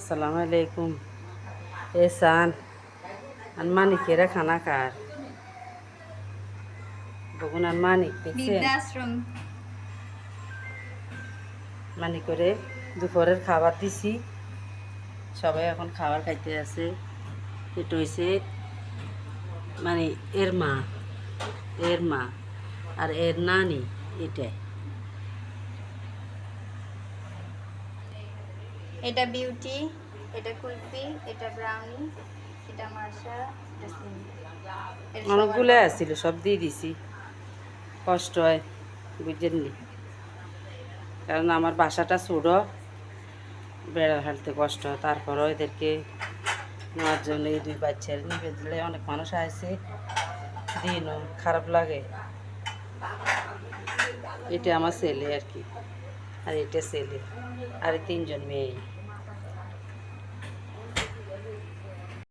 আসসালামু আলাইকুম। এ সান আর মানিকেরা খানা কার? বগুন আর মানিক দেখছেন? মানিক করে দুপুরের খাবার দিছি। সবাই এখন খাবার খাইতে আছে। এটা হয়েছে মানে এর মা এর মা আর এর নানি এটা এটা বিউটি এটা কুলফি এটা ব্রাউনি এটা মার্শা। অনেকগুলো আসছিল সব দিয়ে দিছি। কষ্ট হয় বুঝেননি? কারণ আমার বাসাটা ছোটো বেড়ার হাঁটতে কষ্ট হয়। তারপরও এদেরকে নেওয়ার জন্য এই দুই বাচ্চার নিবে দিলে অনেক মানুষ আসে দিনও খারাপ লাগে। এটা আমার ছেলে আর কি। আর এটা ছেলে। আর তিনজন মেয়ে।